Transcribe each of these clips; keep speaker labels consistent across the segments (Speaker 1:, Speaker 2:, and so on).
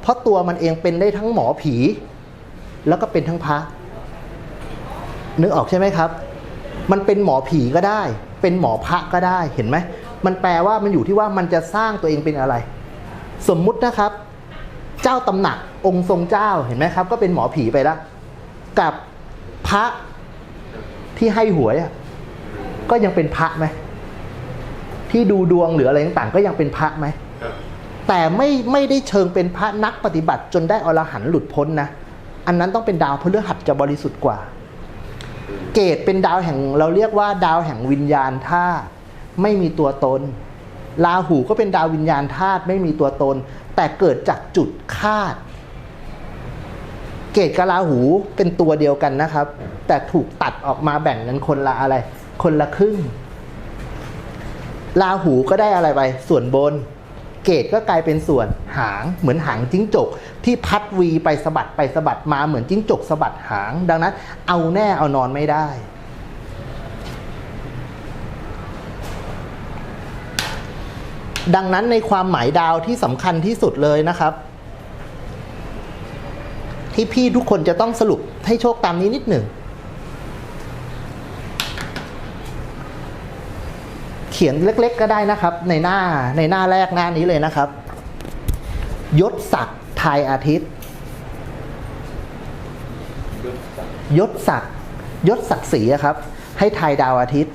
Speaker 1: เพราะตัวมันเองเป็นได้ทั้งหมอผี แล้วก็เป็นทั้งพระนึกออกใช่ไหมครับ มันเป็นหมอผีก็ได้ เป็นหมอพระก็ได้เห็นไหมมันแปลว่ามันอยู่ที่ว่ามันจะสร้างตัวเองเป็นอะไร สมมุตินะครับ เจ้าตำหนักองค์ทรงเจ้าเห็นไหมครับ ก็เป็นหมอผีไปแล้วกับพระที่ให้หวยก็ยังเป็นพระไหมที่ดูดวงหรืออะไรต่างๆ ก็ยังเป็นพระไหม แต่ไม่ไม่ได้เชิงเป็นพระนักปฏิบัติจนได้อรหันต์หลุดพ้นนะ อันนั้นต้องเป็นดาวพฤหัสจะบริสุทธิ์กว่า เกตเป็นดาวแห่งเราเรียกว่า ดาวแห่งวิญญาณธาตุไม่มีตัวตนราหูก็เป็นดาววิญญาณธาตุไม่มีตัวตน แต่เกิดจากจุดคาด เกตกับราหูเป็นตัวเดียวกันนะครับ แต่ถูกตัดออกมาแบ่งกันคนละอะไร คนละครึ่งราหูก็ได้อะไรไป ส่วนบน เกตก็กลายเป็นส่วนหางเหมือนหางจิ้งจก ที่พัดวีไปสะบัดไปสะบัดมาเหมือนจิ้งจกสะบัดหาง ดังนั้น เอาแน่เอานอนไม่ได้ ดังนั้นในความหมายดาวที่สำคัญที่สุดเลยนะครับ ที่พี่ทุกคนจะต้องสรุปให้โชคตามนี้นิดหนึ่ง เขียนเล็ก ๆ ก็ได้นะครับ ในหน้าในหน้าแรกหน้านี้เลยนะครับ ยศศักดิ์ไทยอาทิตย์ยศศักดิ์ยศศักดิ์ศรีครับ ให้ไทยดาวอาทิตย์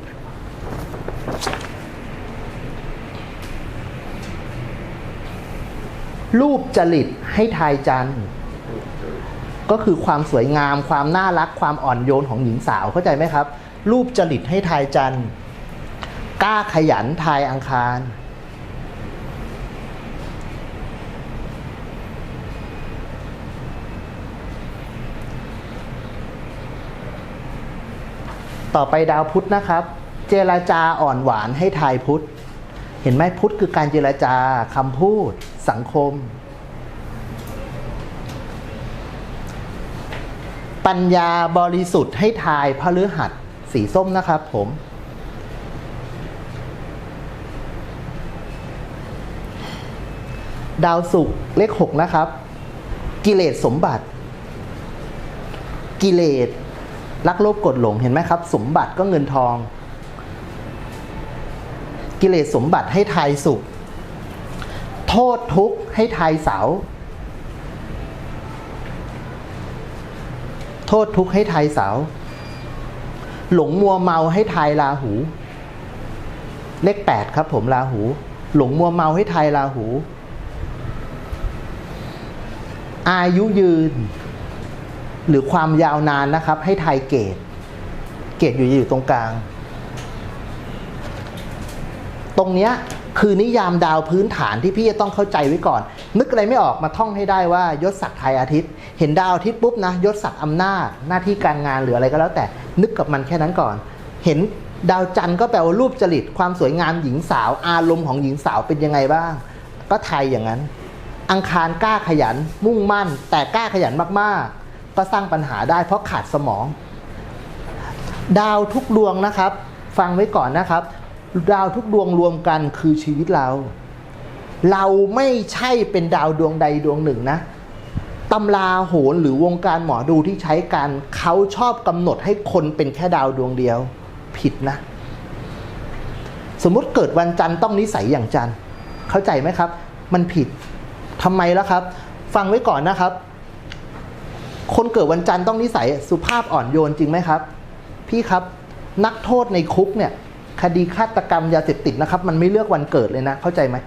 Speaker 1: รูปจริตให้ไทยจันทร์ก็คือความสวยงามความน่ารักความอ่อนโยนของหญิงสาวเข้าใจไหมครับ รูปจริตให้ทายจันทร์ กล้าขยันทายอังคาร ต่อไปดาวพุธนะครับ เจรจาอ่อนหวานให้ทายพุธ เห็นไหมพุธคือการเจรจาคำพูด สังคม ปัญญาบริสุทธิ์ให้ทายพฤหัสสีส้มนะครับผม ดาวศุกร์เลขหกนะครับ กิเลสสมบัติ กิเลสรักโลภกดหลงเห็นไหมครับ สมบัติก็เงินทอง กิเลสสมบัติให้ทายสุข โทษทุกข์ให้ทายเสาโทษทุกข์ให้ทายเสาหลงมัวเมาให้ทายราหู เลขแปดครับผมราหู หลงมัวเมาให้ทายราหู อายุยืน หรือความยาวนานนะครับ ให้ทายเกตเกตอยู่อยู่ตรงกลาง ตรงเนี้ยคือนิยามดาวพื้นฐานที่พี่จะต้องเข้าใจไว้ก่อน นึกอะไรไม่ออกมาท่องให้ได้ว่ายศศักดิ์ไทยอาทิตย์ เห็นดาวอาทิตย์ปุ๊บนะยศศักดิ์อำนาจหน้าที่การงานหรืออะไรก็แล้ว แต่นึกกับมันแค่นั้นก่อน เห็นดาวจันทร์ก็แปลว่ารูปจริตความสวยงามหญิงสาว อารมณ์ของหญิงสาวเป็นยังไงบ้าง ก็ไทยอย่างนั้น อังคารกล้าขยัน มุ่งมั่น แต่กล้าขยันมากๆ ก็สร้างปัญหาได้เพราะขาดสมอง ดาวทุกดวงนะครับ ฟังไว้ก่อนนะครับ ดาวทุกดวงรวมกันคือชีวิตเรา เราไม่ใช่เป็นดาวดวงใดดวงหนึ่งนะตำราโหรหรือวงการหมอดูที่ใช้กันเขาชอบกำหนดให้คนเป็นแค่ดาวดวงเดียว ผิดนะ สมมติเกิดวันจันทร์ต้องนิสัยอย่างจันทร์เข้าใจไหมครับ มันผิด ทำไมล่ะครับ ฟังไว้ก่อนนะครับ คนเกิดวันจันทร์ต้องนิสัยสุภาพอ่อนโยนจริงไหมครับ พี่ครับนักโทษในคุกเนี่ยคดีฆาตกรรมยาเสพติดนะครับ มันไม่เลือกวันเกิดเลยนะ เข้าใจไหม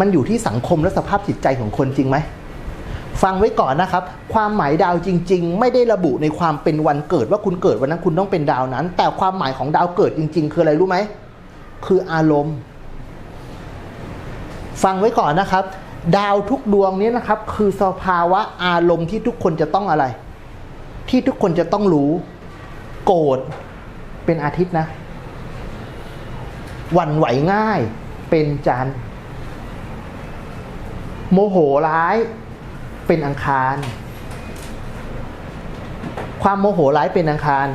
Speaker 1: มันอยู่ที่สังคมและสภาพจิตใจของคนจริงไหมฟังไว้ก่อนนะครับ ความหมายดาวจริง ๆ ไม่ได้ระบุในความเป็นวันเกิดว่าคุณเกิดวันนั้นคุณต้องเป็นดาวนั้น แต่ความหมายของดาวเกิดจริง ๆ คืออะไรรู้ไหมคืออารมณ์ ฟังไว้ก่อนนะครับ ดาวทุกดวงนี้นะครับ คือสภาวะอารมณ์ที่ทุกคนจะต้องอะไร ที่ทุกคนจะต้องรู้ โกรธเป็นอาทิตย์นะหวั่นไหวง่ายเป็นจันทร์โมโหร้ายเป็นอังคาร ความโมโหร้ายเป็นอังคาร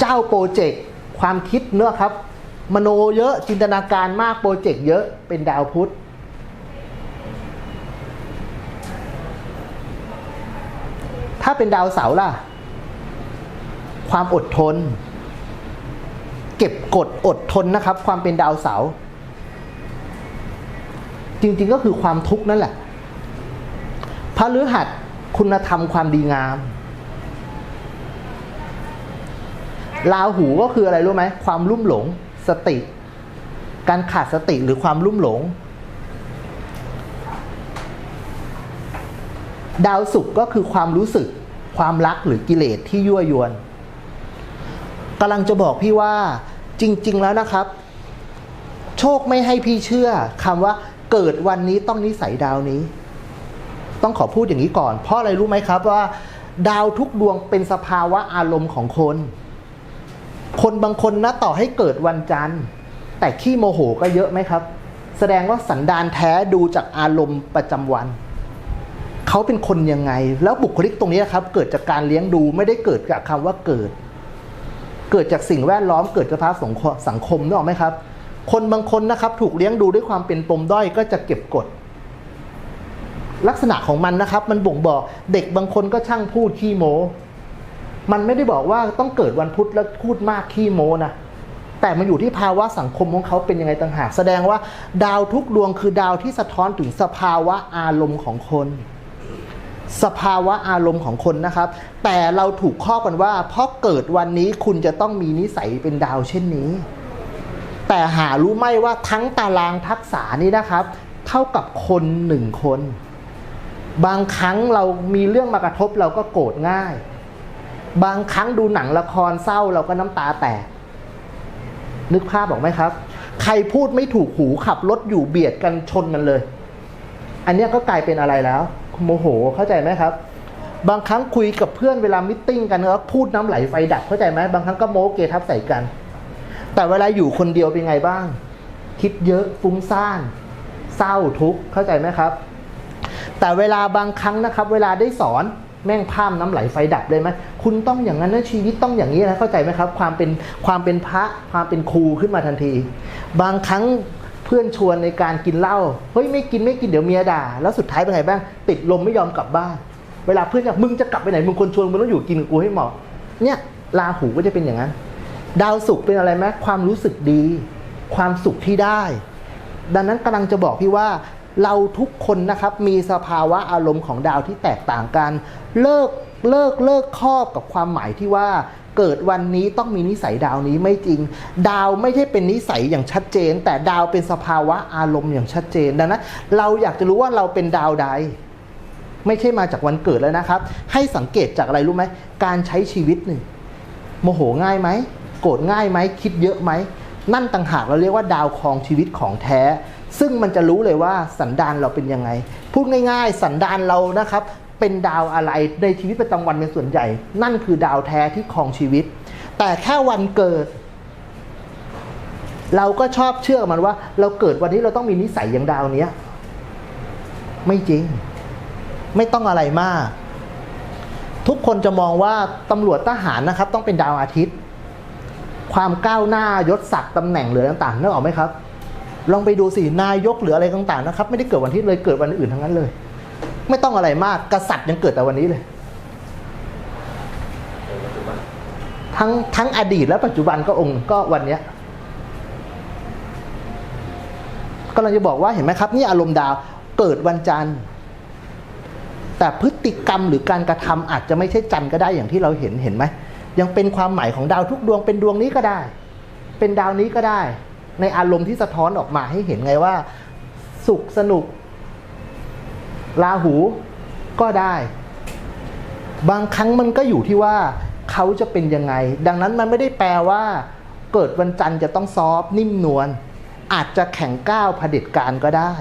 Speaker 1: เจ้าโปรเจกต์ความคิดเนื้อะครับ มโนเยอะจินตนาการมากโปรเจกต์เยอะเป็นดาวพุธ ถ้าเป็นดาวเสาร์ล่ะ ความอดทน เก็บกดอดทนนะครับ ความเป็นดาวเสาร์จริงๆก็คือความทุกข์นั่นแหละพระฤหัสคุณธรรมความดีงามลาหูก็คืออะไรรู้ไหมความลุ่มหลง สติ การขาดสติหรือความลุ่มหลง ดาวศุกร์ก็คือความรู้สึก ความรักหรือกิเลสที่ยั่วยวนกำลังจะบอกพี่ว่าจริง ๆ แล้วนะครับ โชคไม่ให้พี่เชื่อคำว่าเกิดวันนี้ต้องนิสัยดาวนี้ ต้องขอพูดอย่างนี้ก่อน เพราะอะไรรู้ไหมครับว่า ดาวทุกดวงเป็นสภาวะอารมณ์ของคน คนบางคนนะต่อให้เกิดวันจันทร์ แต่ขี้โมโหก็เยอะไหมครับ แสดงว่าสันดานแท้ดูจากอารมณ์ประจำวัน เขาเป็นคนยังไง แล้วบุคลิกตรงนี้นะครับ เกิดจากการเลี้ยงดูไม่ได้เกิดจากคำว่าเกิด เกิดจากสิ่งแวดล้อมเกิดจากสภาพสังคมสังคมนึกออกไหมครับ คนบางคนนะครับ ถูกเลี้ยงดูด้วยความเป็นปมด้อยก็จะเก็บกด ลักษณะของมันนะครับ มันบ่งบอกเด็กบางคนก็ช่างพูดขี้โมมันไม่ได้บอกว่าต้องเกิดวันพุธแล้วพูดมากขี้โมนะแต่มันอยู่ที่ภาวะสังคมของเขาเป็นยังไงต่างหาก แสดงว่าดาวทุกดวงคือดาวที่สะท้อนถึงสภาวะอารมณ์ของคน สภาวะอารมณ์ของคนนะครับ แต่เราถูกข้อบกันว่าเพราะเกิดวันนี้คุณจะต้องมีนิสัยเป็นดาวเช่นนี้ แต่หารู้ไหมว่าทั้งตารางทักษะนี้นะครับ เท่ากับคนหนึ่งคน บางครั้งเรามีเรื่องมากระทบเราก็โกรธง่าย บางครั้งดูหนังละครเศร้าเราก็น้ำตาแตก นึกภาพออกไหมครับ ใครพูดไม่ถูกหูขับรถอยู่เบียดกันชนกันเลย อันนี้ก็กลายเป็นอะไรแล้ว โมโหเข้าใจไหมครับ บางครั้งคุยกับเพื่อนเวลามิทติ้งกันแล้วพูดน้ำไหลไฟดับเข้าใจไหมบางครั้งก็โม้เกทับใส่กัน แต่เวลาอยู่คนเดียวเป็นไงบ้าง คิดเยอะฟุ้งซ่าน เศร้าทุกข์เข้าใจไหมครับ แต่เวลาบางครั้งนะครับ เวลาได้สอนแม่งพามน้ำไหลไฟดับเลยไหมคุณต้องอย่างนั้นนะชีวิตต้องอย่างนี้นะเข้าใจไหมครับ ความเป็นความเป็นพระความเป็นครูขึ้นมาทันที บางครั้ง เพื่อนชวนในการกินเหล้าเฮ้ยไม่กินไม่กินเดี๋ยวเมียด่า แล้วสุดท้ายเป็นไงบ้าง ติดลมไม่ยอมกลับบ้าน เวลาเพื่อนอยากมึงจะกลับไปไหนมึงคนชวนมึงต้องอยู่กินกับกูให้เหมาะเนี่ยลาหูก็จะเป็นอย่างนั้น ดาวสุขเป็นอะไรไหมความรู้สึกดี ความสุขที่ได้ ดังนั้นกำลังจะบอกพี่ว่าเราทุกคนนะครับมีสภาวะอารมณ์ของดาวที่แตกต่างกัน เลิกเลิกเลิกครอบกับความหมายที่ว่า เกิดวันนี้ต้องมีนิสัยดาวนี้ไม่จริง ดาวไม่ใช่เป็นนิสัยอย่างชัดเจน แต่ดาวเป็นสภาวะอารมณ์อย่างชัดเจนดังนั้นเราอยากจะรู้ว่าเราเป็นดาวใด ไม่ใช่มาจากวันเกิดแล้วนะครับ ให้สังเกตจากอะไรรู้ไหมการใช้ชีวิตหนึ่งโมโหง่ายไหมโกรธง่ายไหมคิดเยอะไหมนั่นต่างหากเราเรียกว่าดาวครองชีวิตของแท้ ซึ่งมันจะรู้เลยว่าสันดานเราเป็นยังไง พูดง่าย ๆ สันดานเรานะครับ เป็นดาวอะไรในชีวิตประจำวันเป็นส่วนใหญ่ นั่นคือดาวแท้ที่ครองชีวิต แต่แค่วันเกิด เราก็ชอบเชื่อมันว่า เราเกิดวันนี้เราต้องมีนิสัยอย่างดาวเนี้ย ไม่จริง ไม่ต้องอะไรมาก ทุกคนจะมองว่าตำรวจทหารนะครับ ต้องเป็นดาวอาทิตย์ ความก้าวหน้ายศศักดิ์ตำแหน่งหรือต่างๆนึกออกไหมครับลองไปดูสินายกหรืออะไรต่างๆนะครับ ไม่ได้เกิดวันทิตย์เลยเกิดวันอื่นทั้งนั้นเลย ไม่ต้องอะไรมากกษัตริย์ยังเกิดแต่วันนี้เลย ทั้งทั้งอดีตและปัจจุบันก็องค์ก็วันเนี้ยก็เราจะบอกว่าเห็นไหมครับ นี่อารมณ์ดาวเกิดวันจันทร์ แต่พฤติกรรมหรือการกระทำอาจจะไม่ใช่จันทร์ก็ได้อย่างที่เราเห็นเห็นไหมยังเป็นความหมายของดาวทุกดวงเป็นดวงนี้ก็ได้ เป็นดาวนี้ก็ได้ ในอารมณ์ที่สะท้อนออกมาให้เห็นไงว่า สุขสนุก ราหูก็ได้ บางครั้งมันก็อยู่ที่ว่าเขาจะเป็นยังไง ดังนั้นมันไม่ได้แปลว่า เกิดวันจันทร์จะต้องซอฟนิ่มนวลอาจจะแข็งก้าวเผด็จการก็ได้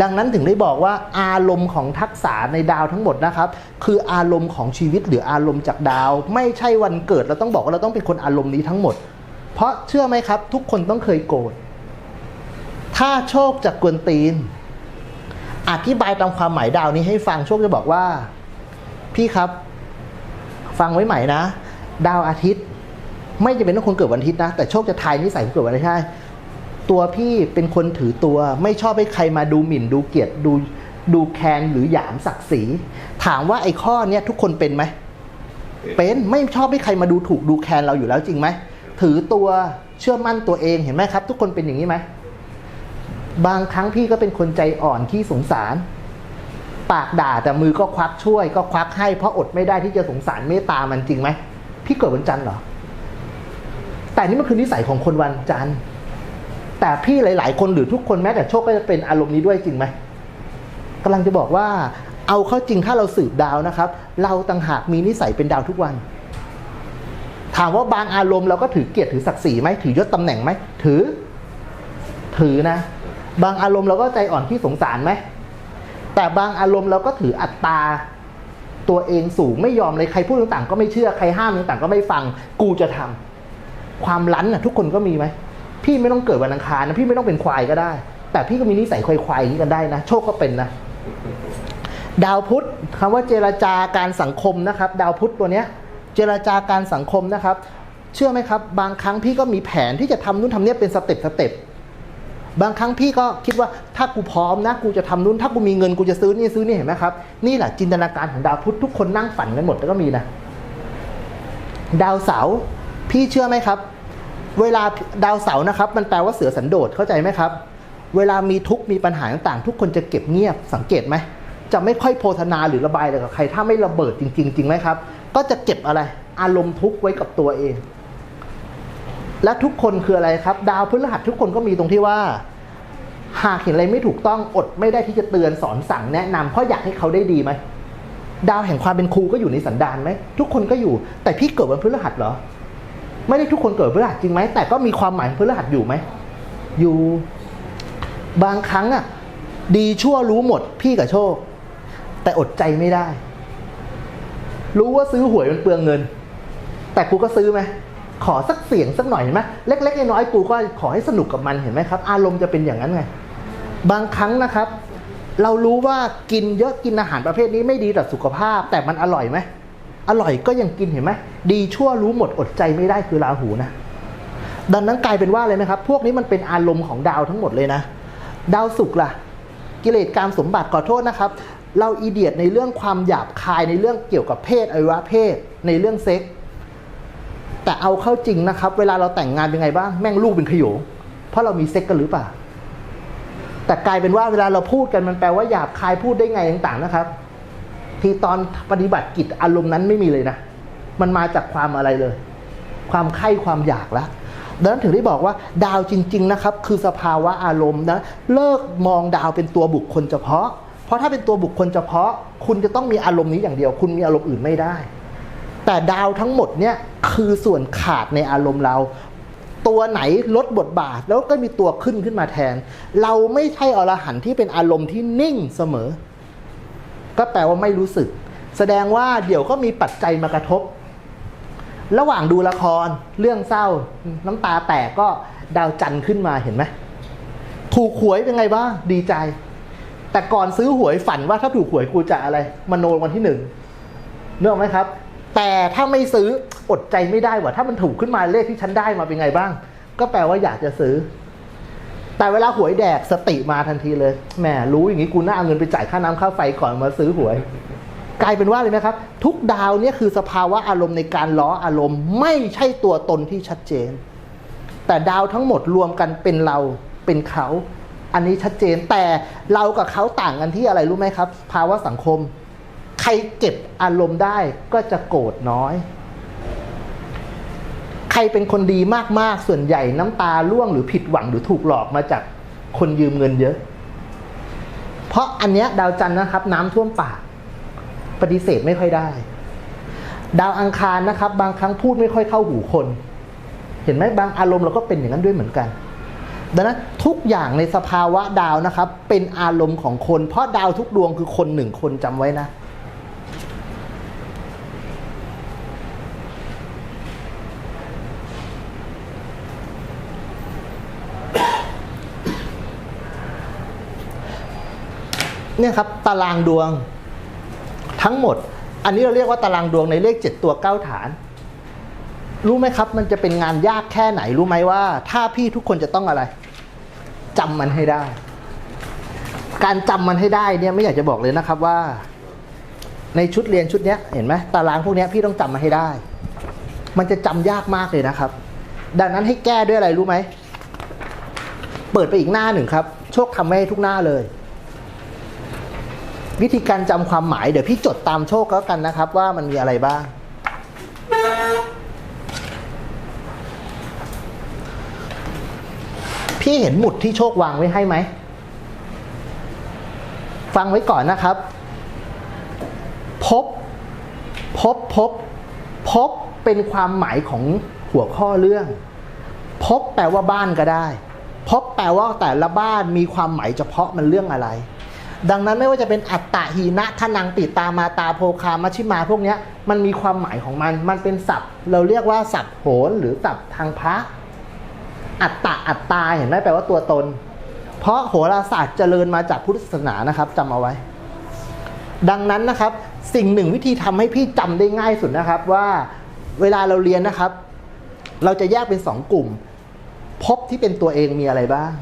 Speaker 1: ดังนั้นถึงได้บอกว่าอารมณ์ของทักษะในดาวทั้งหมดนะครับ คืออารมณ์ของชีวิตหรืออารมณ์จากดาว ไม่ใช่วันเกิดเราต้องบอกว่าเราต้องเป็นคนอารมณ์นี้ทั้งหมด เพราะเชื่อไหมครับ ทุกคนต้องเคยโกรธถ้าโชคจากกวนตีน อธิบายตามความหมายดาวนี้ให้ฟังโชคจะบอกว่า พี่ครับ ฟังไว้ใหม่นะ ดาวอาทิตย์ ไม่จะเป็นต้องคนเกิดวันอาทิตย์นะ แต่โชคจะทายนิสัยคนเกิดวันอาทิตย์ใช่ตัวพี่เป็นคนถือตัว ไม่ชอบให้ใครมาดูหมิ่น ดูเกลียดดูดูแคนหรือหยามศักดิ์ศรีถามว่าไอ้ข้อเนี้ยทุกคนเป็นไหมเป็นไม่ชอบให้ใครมาดูถูกดูแคลนเราอยู่แล้วจริงไหมถือตัวเชื่อมั่นตัวเองเห็นไหมครับ ทุกคนเป็นอย่างนี้ไหม บางครั้งพี่ก็เป็นคนใจอ่อนขี้สงสาร ปากด่าแต่มือก็ควักช่วย ก็ควักให้เพราะอดไม่ได้ที่จะสงสารเมตตามันจริงไหมพี่เกิดวันจันทร์เหรอ แต่นี่มันคือนิสัยของคนวันจันทร์แต่พี่หลาย ๆ คนหรือทุกคนแม้แต่โชคก็จะเป็นอารมณ์นี้ด้วยจริงไหมกำลังจะบอกว่า เอาเข้าจริงถ้าเราสืบดาวนะครับ เราต่างหากมีนิสัยเป็นดาวทุกวัน ถามว่าบางอารมณ์เราก็ถือเกียรติถือศักดิ์ศรีไหมถือยศตำแหน่งไหมถือ ถือนะ บางอารมณ์เราก็ใจอ่อนที่สงสารไหม แต่บางอารมณ์เราก็ถืออัตตาตัวเองสูงไม่ยอมเลยใครพูดต่างๆ ก็ไม่เชื่อใครห้ามต่างๆ ก็ไม่ฟังกูจะทำความรั้นน่ะทุกคนก็มีไหมพี่ไม่ต้องเกิดวันอังคารนะพี่ไม่ต้องเป็นควายก็ได้ แต่พี่ก็มีนิสัยควายๆอย่างนี้กันได้นะ โชคก็เป็นนะ ดาวพุธคำว่าเจรจาการสังคมนะครับ ดาวพุธตัวเนี้ย เจรจาการสังคมนะครับ เชื่อไหมครับ บางครั้งพี่ก็มีแผนที่จะทำนู่นทำเนี้ยเป็นสเต็ปสเต็ป บางครั้งพี่ก็คิดว่าถ้ากูพร้อมนะกูจะทำนู่นถ้ากูมีเงินกูจะซื้อนี่ซื้อนี่เห็นไหมครับนี่แหละจินตนาการของดาวพุธทุกคนนั่งฝันกันหมดแล้วก็มีนะดาวเสาร์พี่เชื่อไหมครับ เวลาดาวเสาร์นะครับ มันแปลว่าเสือสันโดษเข้าใจไหมครับ เวลามีทุกมีปัญหาต่างๆ ทุกคนจะเก็บเงียบสังเกตไหมจะไม่ค่อยโพธนาหรือระบายอะไรกับใคร ถ้าไม่ระเบิดจริงๆจริงไหมครับ ก็จะเก็บอะไร อารมณ์ทุกข์ไว้กับตัวเอง และทุกคนคืออะไรครับ ดาวพฤหัสทุกคนก็มีตรงที่ว่า หากเห็นอะไรไม่ถูกต้องอดไม่ได้ที่จะเตือนสอนสั่งแนะนำเพราะอยากให้เขาได้ดีไหมดาวแห่งความเป็นครูก็อยู่ในสันดานไหมทุกคนก็อยู่ แต่พี่เกิดวันพฤหัสเหรอ ไม่ได้ทุกคนเกิดพฤหัสจริงไหมแต่ก็มีความหมายพฤหัสอยู่ไหมอยู่ บางครั้งอะดีชั่วรู้หมด พี่กับโชค แต่อดใจไม่ได้ รู้ว่าซื้อหวยมันเปลืองเงิน แต่กูก็ซื้อไหม ขอสักเสียงสักหน่อยเห็นไหมเล็กๆน้อยๆกูก็ขอให้สนุกกับมันเห็นไหมครับ อารมณ์จะเป็นอย่างนั้นไง บางครั้งนะครับ เรารู้ว่ากินเยอะกินอาหารประเภทนี้ไม่ดีต่อสุขภาพ แต่มันอร่อยไหมอร่อยก็ยังกินเห็นไหมดีชั่วรู้หมดอดใจไม่ได้คือราหูนะดังนั้นกลายเป็นว่าอะไรไหมครับ พวกนี้มันเป็นอารมณ์ของดาวทั้งหมดเลยนะ ดาวศุกร์ล่ะ กิเลสการสมบัติขอโทษนะครับ เราอีเดียดในเรื่องความหยาบคายในเรื่องเกี่ยวกับเพศอวัยวะเพศ ในเรื่องเซ็ก แต่เอาเข้าจริงนะครับ เวลาเราแต่งงานเป็นไงบ้างแม่งลูกเป็นขโยงเพราะเรามีเซ็กกันหรือเปล่าแต่กลายเป็นว่าเวลาเราพูดกันมันแปลว่าหยาบคายพูดได้ไงต่างๆนะครับ ที่ตอนปฏิบัติกิจอารมณ์นั้นไม่มีเลยนะ มันมาจากความอะไรเลย ความไข้ความอยากล้วดังนั้นถึงได้บอกว่าดาวจริง ๆนะครับ คือสภาวะอารมณ์นะเลิกมองดาวเป็นตัวบุคคลเฉพาะ เพราะถ้าเป็นตัวบุคคลเฉพาะ คุณจะต้องมีอารมณ์นี้อย่างเดียว คุณมีอารมณ์อื่นไม่ได้ แต่ดาวทั้งหมดเนี่ยคือส่วนขาดในอารมณ์เรา ตัวไหนลดบทบาทแล้วก็มีตัวขึ้นขึ้นมาแทน เราไม่ใช่อรหันที่เป็นอารมณ์ที่นิ่งเสมอ ก็แปลว่าไม่รู้สึก แสดงว่าเดี๋ยวก็มีปัจจัยมากระทบ ระหว่างดูละครเรื่องเศร้า น้ำตาแตกก็ดาวจันทร์ขึ้นมาเห็นไหมถูกหวยเป็นไงบ้างดีใจ แต่ก่อนซื้อหวยฝันว่าถ้าถูกหวยกูจะอะไรมโนวันที่หนึ่งเนกออกไหมครับ แต่ถ้าไม่ซื้ออดใจไม่ได้ว่ะถ้ามันถูกขึ้นมาเลขที่ฉันได้มาเป็นไงบ้าง ก็แปลว่าอยากจะซื้อ แต่เวลาหวยแดกสติมาทันทีเลยแหมรู้อย่างนี้กูน่าเอาเงินไปจ่ายค่าน้ำค่าไฟก่อนมาซื้อหวย กลายเป็นว่าเลยไหมครับ ทุกดาวเนี่ยคือสภาวะอารมณ์ในการล้ออารมณ์ ไม่ใช่ตัวตนที่ชัดเจน แต่ดาวทั้งหมดรวมกันเป็นเราเป็นเขา อันนี้ชัดเจนแต่เรากับเขาต่างกันที่อะไรรู้ไหมครับ ภาวะสังคม ใครเก็บอารมณ์ได้ก็จะโกรธน้อย ใครเป็นคนดีมากๆ ส่วนใหญ่น้ำตาร่วงหรือผิดหวังหรือถูกหลอกมาจากคนยืมเงินเยอะ เพราะอันเนี้ยดาวจันทร์นะครับ น้ำท่วมปาก ปฏิเสธไม่ค่อยได้ ดาวอังคารนะครับ บางครั้งพูดไม่ค่อยเข้าหูคน เห็นไหมบางอารมณ์เราก็เป็นอย่างนั้นด้วยเหมือนกันดังนั้นทุกอย่างในสภาวะดาวนะครับ เป็นอารมณ์ของคน เพราะดาวทุกดวงคือคนหนึ่งคนจำไว้นะ เนี่ยครับตารางดวงทั้งหมด อันนี้เราเรียกว่าตารางดวงในเลขเจ็ดตัวเก้าฐาน รู้ไหมครับ มันจะเป็นงานยากแค่ไหนรู้ไหมว่า ถ้าพี่ทุกคนจะต้องอะไรจำมันให้ได้ การจำมันให้ได้เนี่ยไม่อยากจะบอกเลยนะครับว่า ในชุดเรียนชุดเนี้ยเห็นไหมตารางพวกเนี้ยพี่ต้องจำมาให้ได้ มันจะจำยากมากเลยนะครับ ดังนั้นให้แก้ด้วยอะไรรู้ไหมเปิดไปอีกหน้าหนึ่งครับ โชคทำไว้ให้ทุกหน้าเลย วิธีการจำความหมายเดี๋ยวพี่จดตามโชคแล้วกันนะครับ ว่ามันมีอะไรบ้าง พี่เห็นหมุดที่โชควางไว้ให้ไหม ฟังไว้ก่อนนะครับ พบ พบ พบ พบเป็นความหมายของหัวข้อเรื่อง พบแปลว่าบ้านก็ได้ พบแปลว่าแต่ละบ้านมีความหมายเฉพาะมันเรื่องอะไร ดังนั้นไม่ว่าจะเป็นอัตตะหีนะทนังปิตามาตาโพคามัชิมาพวกนี้มันมีความหมายของมัน มันเป็นศัพท์ เราเรียกว่าศัพท์โหรหรือศัพท์ทางพระ อัตตะอัตตาเห็นไหมแปลว่าตัวตน เพราะโหราศาสตร์เจริญมาจากพุทธศาสนานะครับจำเอาไว้ ดังนั้นนะครับสิ่งหนึ่งวิธีทำให้พี่จำได้ง่ายสุดนะครับว่าเวลาเราเรียนนะครับ เราจะแยกเป็นสองกลุ่ม พบที่เป็นตัวเองมีอะไรบ้าง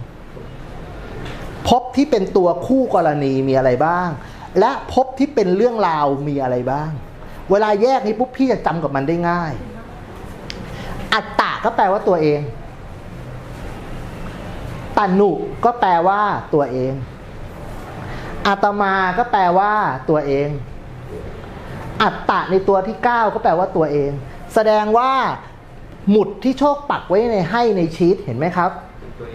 Speaker 1: พบที่เป็นตัวคู่กรณีมีอะไรบ้าง และพบที่เป็นเรื่องราวมีอะไรบ้าง เวลาแยกนี้ปุ๊บพี่จะจำกับมันได้ง่าย อัตตะก็แปลว่าตัวเองตันนุก็แปลว่าตัวเองอาตมาก็แปลว่าตัวเอง อัตตะในตัวที่ 9 ก็แปลว่าตัวเอง แสดงว่าหมุดที่โชคปักไว้ในให้ในชีตเห็นไหมครับ
Speaker 2: ตัว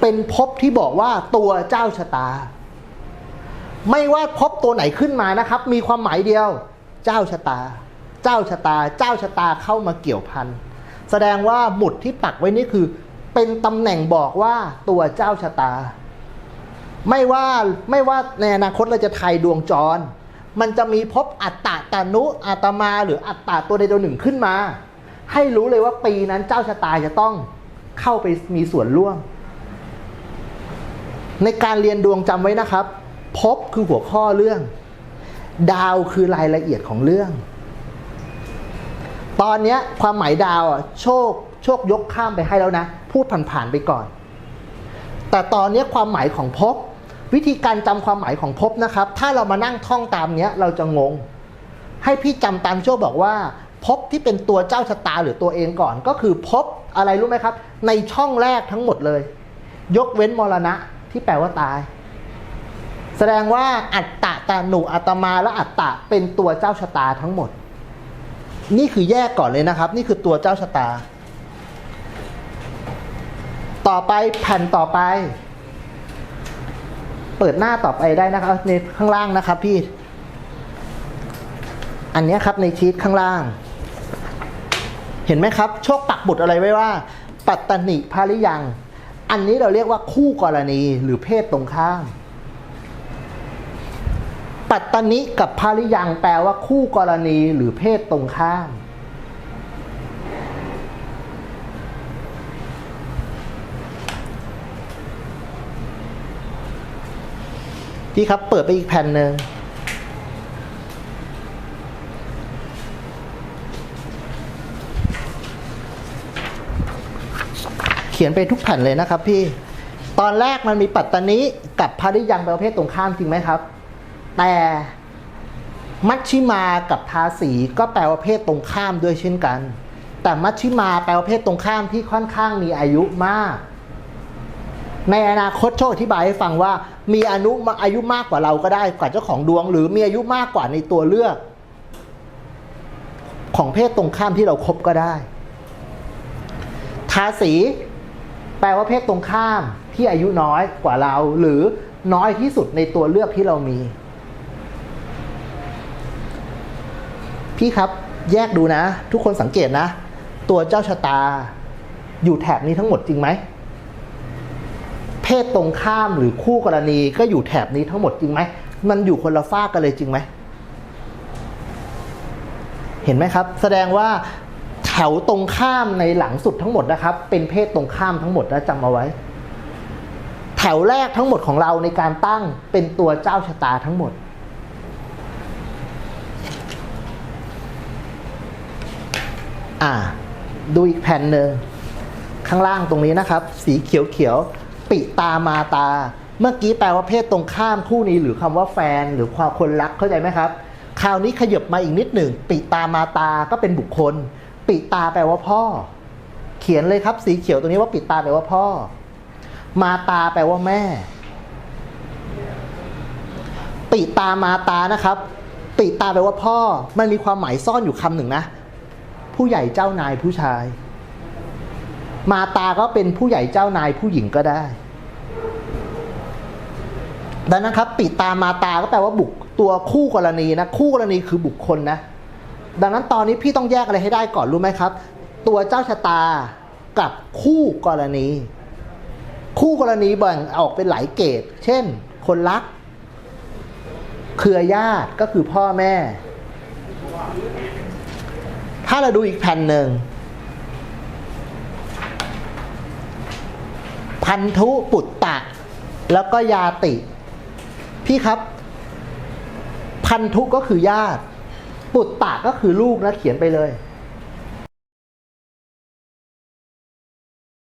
Speaker 2: เป็
Speaker 1: นภพที่บอกว่าตัวเจ้าชะตา ไม่ว่าภพตัวไหนขึ้นมานะครับ มีความหมายเดียว เจ้าชะตา เจ้าชะตา เจ้าชะตาเข้ามาเกี่ยวพันแสดงว่าหมุดที่ปักไว้นี่คือ เป็นตำแหน่งบอกว่าตัวเจ้าชะตา ไม่ว่าไม่ว่าในอนาคตเราจะทายดวงจร มันจะมีภพอัตตะตานุอัตมา หรืออัตตาตัวใดตัวหนึ่งขึ้นมา ให้รู้เลยว่าปีนั้นเจ้าชะตาจะต้องเข้าไปมีส่วนร่วม ในการเรียนดวงจำไว้นะครับ พบคือหัวข้อเรื่อง ดาวคือรายละเอียดของเรื่อง ตอนนี้ความหมายดาวอะโชคโชคยกข้ามไปให้แล้วนะ พูดผ่านๆไปก่อน แต่ตอนนี้ความหมายของพบ วิธีการจำความหมายของพบนะครับ ถ้าเรามานั่งท่องตามเนี้ยเราจะงง ให้พี่จำตามโชคบอกว่าพบที่เป็นตัวเจ้าชะตาหรือตัวเองก่อนก็คือพบอะไรรู้ไหมครับ ในช่องแรกทั้งหมดเลย ยกเว้นมรณะ ที่แปลว่าตาย แสดงว่าอัตตะตาหนุอัตมาและอัตตะเป็นตัวเจ้าชะตาทั้งหมด นี่คือแยกก่อนเลยนะครับ นี่คือตัวเจ้าชะตา ต่อไปแผ่นต่อไป เปิดหน้าต่อไปได้นะครับในข้างล่างนะครับพี่ อันนี้ครับในชีตข้างล่าง เห็นไหมครับ โชคปักบุตรอะไรไว้ว่า ปัตตนิภาริยัง อันนี้เราเรียกว่าคู่กรณีหรือเพศตรงข้าม ปัตตนิกับภาริยังแปลว่าคู่กรณีหรือเพศตรงข้ามพี่ครับเปิดไปอีกแผ่นหนึ่ง ขียนไปทุกแผ่นเลยนะครับพี่ ตอนแรกมันมีปัตตานิกับภาริยังเป็นประเภทตรงข้ามจริงไหมครับ แต่มัชชิมากับทาสีก็แปลว่าเพศตรงข้ามด้วยเช่นกัน แต่มัชชิมาแปลว่าเพศตรงข้ามที่ค่อนข้างมีอายุมาก ในอนาคตโชคอธิบายให้ฟังว่า มีอายุอายุมากกว่าเราก็ได้กว่าเจ้าของดวง หรือมีอายุมากกว่าในตัวเลือก ของเพศตรงข้ามที่เราครบก็ได้ ทาสี แปลว่าเพศตรงข้ามที่อายุน้อยกว่าเรา หรือน้อยที่สุดในตัวเลือกที่เรามี พี่ครับแยกดูนะ ทุกคนสังเกตนะ ตัวเจ้าชะตา อยู่แถบนี้ทั้งหมดจริงไหมเพศตรงข้ามหรือคู่กรณีก็อยู่แถบนี้ทั้งหมดจริงไหม มันอยู่คนละฝ้ากันเลยจริงไหม เห็นไหมครับ แสดงว่า ถวตรงข้ามในหลังสุดทั้งหมดนะครับ เป็นเพศตรงข้ามทั้งหมดนะจำเอาไว้ แถวแรกทั้งหมดของเราในการตั้งเป็นตัวเจ้าชะตาทั้งหมด อ่า ดูอีกแผ่นหนึ่งข้างล่างตรงนี้นะครับ สีเขียวเขียวๆปิตามาตา เมื่อกี้แปลว่าเพศตรงข้ามคู่นี้ หรือคำว่าแฟน หรือความคนรักเข้าใจไหมครับ คราวนี้ขยบมาอีกนิดหนึ่งปิตามาตาก็เป็นบุคคล ปิตาแปลว่าพ่อ เขียนเลยครับ สีเขียวตรงนี้ว่าปิตาแปลว่าพ่อ มาตาแปลว่าแม่ ปิตามาตานะครับ ปิตาแปลว่าพ่อ มันมีความหมายซ่อนอยู่คำหนึ่งนะ ผู้ใหญ่เจ้านายผู้ชาย มาตาก็เป็นผู้ใหญ่เจ้านายผู้หญิงก็ได้ดังนั้นครับปิตามาตาก็แปลว่าบุคตัวคู่กรณีนะ คู่กรณีคือบุคคลนะ ดังนั้นตอนนี้พี่ต้องแยกอะไรให้ได้ก่อนรู้ไหมครับ ตัวเจ้าชะตากับคู่กรณี คู่กรณีแบ่งออกเป็นหลายเกรดเช่น คนรัก เครือญาติก็คือพ่อแม่ ถ้าเราดูอีกแผ่นหนึ่งพันธุปุตตะ แล้วก็ยาติ พี่ครับ พันธุก็คือญาติ ปุตตะก็คือลูกนะเขียนไปเลย